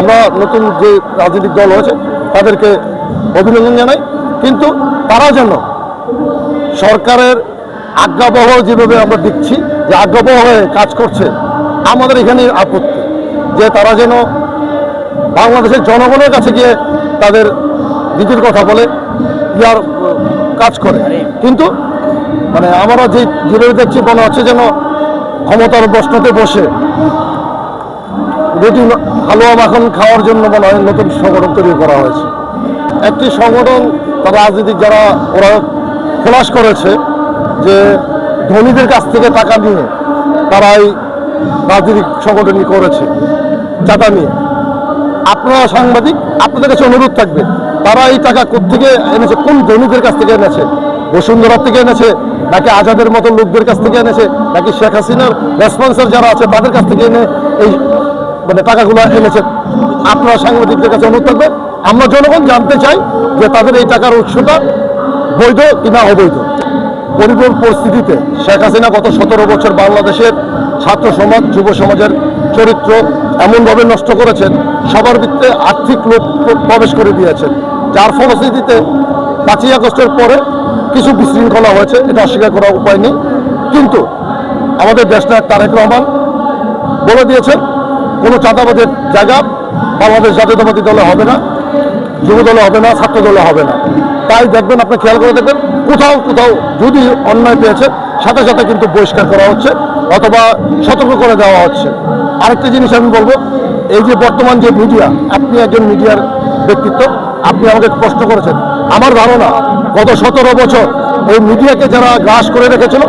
আমরা নতুন যে রাজনৈতিক দল হয়েছে, তাদেরকে অভিনন্দন জানাই। কিন্তু তারা যেন সরকারের আজ্ঞাবহ যেভাবে আমরা দেখছি, যে আজ্ঞাবহ হয়ে কাজ করছে, আমাদের এখানে আপত্তি। যে তারা যেন বাংলাদেশের জনগণের কাছে গিয়ে তাদের নীতির কথা বলে, ইয়ার কাজ করে। কিন্তু মানে আমরা যে যেভাবে দেখছি, মনে হচ্ছে যেন ক্ষমতার বসনাতে বসে রুটি হালুয়া মাখন খাওয়ার জন্য মনে হয় নতুন সংগঠন তৈরি করা হয়েছে। একটি সংগঠন তার রাজনীতিক যারা, ওরা খোলাস করেছে যে ধনীদের কাছ থেকে টাকা নিয়ে তারা এই রাজনৈতিক সংগঠনই করেছে, চাঁদা নিয়ে। আপনারা সাংবাদিক, আপনাদের কাছে অনুরোধ থাকবে তারা এই টাকা কোথেকে এনেছে, কোন ধনীদের কাছ থেকে এনেছে? বসুন্ধরার থেকে এনেছে, নাকি আজাদের মতো লোকদের কাছ থেকে এনেছে, নাকি শেখ হাসিনার রেসপন্সার যারা আছে, তাদের কাছ থেকে এনে এই মানে টাকাগুলো এনেছেন আপনারা সাংবাদিকদের কাছে অনুরোধ থাকবে। আমরা জনগণ জানতে চাই যে তাদের এই টাকার উৎসটা বৈধ কিনা অবৈধ। পরিপূর্ণ পরিস্থিতিতে শেখ হাসিনা গত সতেরো বছর বাংলাদেশের ছাত্র সমাজ, যুব সমাজের চরিত্র এমনভাবে নষ্ট করেছেন, সবার ভিত্তে আর্থিক লোক প্রবেশ করে দিয়েছেন যার ফলশ্রুতিতে পাঁচই আগস্টের পরে কিছু বিশৃঙ্খলা হয়েছে, এটা অস্বীকার করার উপায় নেই। কিন্তু আমাদের দেশ দেশনায়ক তারেক রহমান বলে দিয়েছেন কোনো চাঁদাবাদের জায়গা বাংলাদেশ জাতীয়তাবাদী দলে হবে না, যুব দলে হবে না, ছাত্র দলে হবে না। তাই দেখবেন, আপনি খেয়াল করে দেখবেন, কোথাও কোথাও যদি অন্যায় পেয়েছে, সাথে সাথে কিন্তু বহিষ্কার করা হচ্ছে অথবা সতর্ক করে দেওয়া হচ্ছে। আরেকটা জিনিস আমি বলব, এই যে বর্তমান যে মিডিয়া, আপনি একজন মিডিয়ার ব্যক্তিত্ব, আপনি আমাকে প্রশ্ন করেছেন, আমার ধারণা গত সতেরো বছর এই মিডিয়াকে যারা গ্রাস করে রেখেছিল,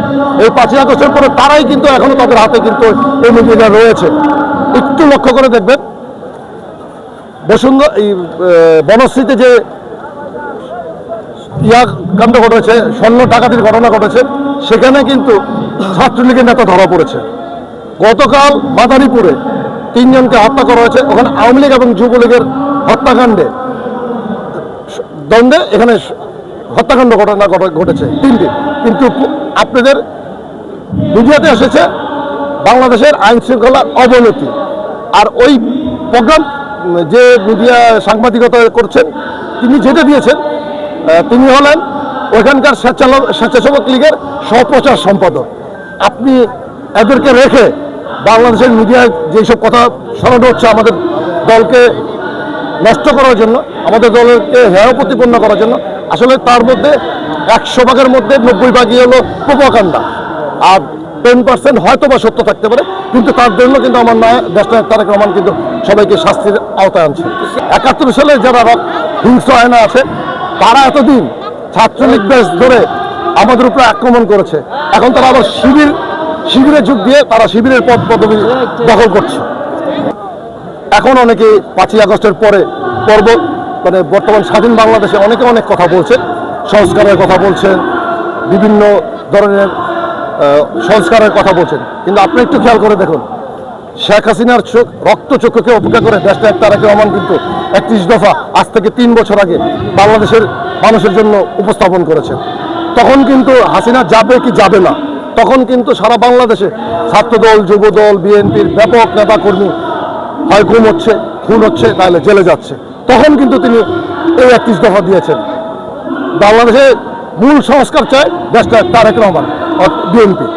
এই পাঁচই আগস্টের পরে তারাই কিন্তু এখনও তাদের হাতে কিন্তু এই মিডিয়াটা রয়েছে। একটু লক্ষ্য করে দেখবেন। বসুন্ধরা, এই বনশ্রীতে যে ইয়া কাণ্ড ঘটেছে, স্বর্ণ ডাকাতির ঘটনা ঘটেছে, সেখানে কিন্তু ছাত্রলীগের নেতা ধরা পড়েছে। গতকাল মাদারীপুরে তিনজনকে হত্যা করা হয়েছে। ওখানে আওয়ামী লীগ এবং যুবলীগের হত্যাকাণ্ডে, দ্বন্দ্বে এখানে হত্যাকাণ্ড ঘটনা ঘটেছে তিনটি। কিন্তু আপনাদের মিডিয়াতে এসেছে বাংলাদেশের আইন শৃঙ্খলার অবনতি। আর ওই প্রোগ্রাম, যে মিডিয়া সাংবাদিকতা করছেন, তিনি যেটা দিয়েছেন তিনি হলেন ওইখানকার স্বেচ্ছালো- স্বেচ্ছাসেবক লীগের সহপ্রচার সম্পাদক। আপনি এদেরকে রেখে বাংলাদেশের মিডিয়ায় যেসব কথা শোনানো হচ্ছে আমাদের দলকে নষ্ট করার জন্য, আমাদের দলকে হেয় প্রতিপন্ন করার জন্য, আসলে তার মধ্যে একশো ভাগের মধ্যে নব্বই ভাগই হলো প্রোপাকাণ্ডা। আর টেন পার্সেন্ট হয়তো বা সত্য থাকতে পারে, কিন্তু তার জন্য কিন্তু আমার না দেশনায়ক তারেক রহমান কিন্তু সবাইকে শাস্তির আওতায় আনছে। একাত্তর সালে যারা হিংস্র আয়না আছে, তারা এতদিন ছাত্রলীগ বেশ ধরে আমাদের উপরে আক্রমণ করেছে। এখন তারা আবার শিবির, শিবিরে যোগ দিয়ে তারা শিবিরের পদ, পদবি দখল করছে। এখন অনেকে পাঁচই আগস্টের পরে পর্ব মানে বর্তমান স্বাধীন বাংলাদেশে অনেকে অনেক কথা বলছে, সংস্কারের কথা বলছেন, বিভিন্ন ধরনের সংস্কারের কথা বলছেন। কিন্তু আপনি একটু খেয়াল করে দেখুন। শেখ হাসিনার চোখ, রক্ত চক্ষুকে অপেক্ষা করে দেশটা একটা তারাকে রহমান কিন্তু একত্রিশ দফা আজ থেকে তিন বছর আগে বাংলাদেশের মানুষের জন্য উপস্থাপন করেছেন তখন কিন্তু হাসিনা যাবে কি যাবে না, তখন কিন্তু সারা বাংলাদেশে ছাত্রদল, যুবদল, বিএনপির ব্যাপক নেতাকর্মী হয় গুম হচ্ছে, খুন হচ্ছে তাহলে জেলে যাচ্ছে। তখন কিন্তু তিনি এই একত্রিশ দফা দিয়েছেন। বাংলাদেশে মূল সংস্কার চায় দেশটা তারেক রহমান বিএনপি।